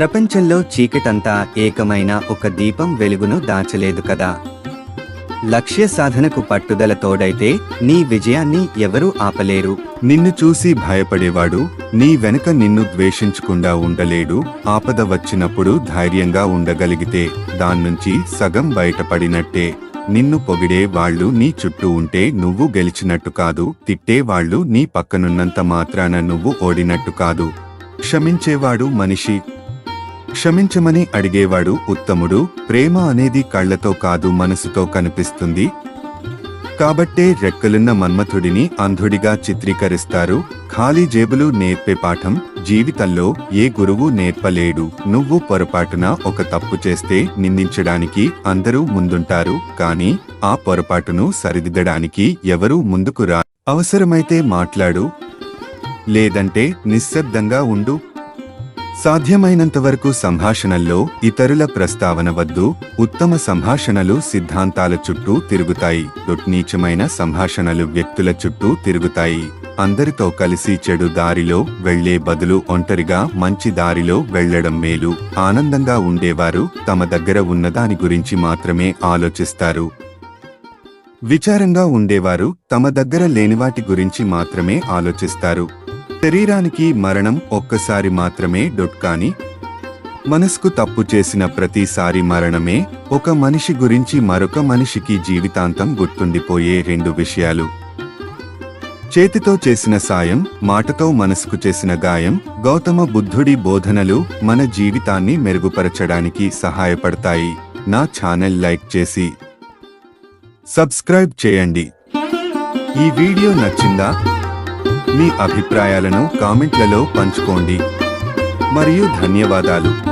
ప్రపంచంలో చీకటంతా ఏకమైన ఒక దీపం వెలుగును దాచలేదు కదా. లక్ష్య సాధనకు పట్టుదల తోడైతే నీ విజయాన్ని ఎవరూ ఆపలేరు. నిన్ను చూసి భయపడేవాడు నీ వెనుక నిన్ను ద్వేషించకుండా ఉండలేడు. ఆపద వచ్చినప్పుడు ధైర్యంగా ఉండగలిగితే దాన్నుంచి సగం బయటపడినట్టే. నిన్ను పొగిడే వాళ్ళు నీ చుట్టూ ఉంటే నువ్వు గెలిచినట్టు కాదు. తిట్టే వాళ్ళు నీ పక్కనున్నంత మాత్రాన నువ్వు ఓడినట్టు కాదు. క్షమించేవాడు మనిషి క్షమించమని అడిగేవాడు ఉత్తముడు ప్రేమ అనేది కళ్ళతో కాదు మనసుతో కనిపిస్తుంది. కాబట్టే రెక్కలున్న మన్మథుడిని అంధుడిగా చిత్రీకరిస్తారు. ఖాళీ జేబులు నేర్పే పాఠం జీవితంలో ఏ గురువు నేర్పలేడు. నువ్వు పొరపాటున ఒక తప్పు చేస్తే నిందించడానికి అందరూ ముందుంటారు కానీ ఆ పొరపాటును సరిదిద్దడానికి ఎవరూ ముందుకు రా అవసరమైతే మాట్లాడు. లేదంటే నిశ్శబ్దంగా ఉండు. సాధ్యమైనంత వరకు సంభాషణల్లో ఇతరుల ప్రస్తావన వద్దు ఉత్తమ సంభాషణలు సిద్ధాంతాల చుట్టూ తిరుగుతాయి. నీచమైన సంభాషణలు వ్యక్తుల చుట్టూ తిరుగుతాయి. అందరితో కలిసి చెడు దారిలో వెళ్ళే బదులు ఒంటరిగా మంచి దారిలో వెళ్ళడం మేలు. ఆనందంగా ఉండేవారు తమ దగ్గర ఉన్నదాని గురించి మాత్రమే ఆలోచిస్తారు. విచారంగా ఉండేవారు తమ దగ్గర లేనివాటి గురించి మాత్రమే ఆలోచిస్తారు. శరీరానికి మరణం ఒక్కసారి మాత్రమే డొట్ మనస్కు మనసుకు తప్పు చేసిన ప్రతిసారి మరణమే ఒక మనిషి గురించి మరొక మనిషికి జీవితాంతం గుర్తుండిపోయే రెండు విషయాలు. చేతితో చేసిన సాయం మాటతో మనసుకు చేసిన గాయం గౌతమ బుద్ధుడి బోధనలు మన జీవితాన్ని మెరుగుపరచడానికి సహాయపడతాయి. నా ఛానల్ లైక్ చేసి సబ్స్క్రైబ్ చేయండి. ఈ వీడియో నచ్చిందా? మీ అభిప్రాయాలను కామెంట్లలో పంచుకోండి. మరియు ధన్యవాదాలు.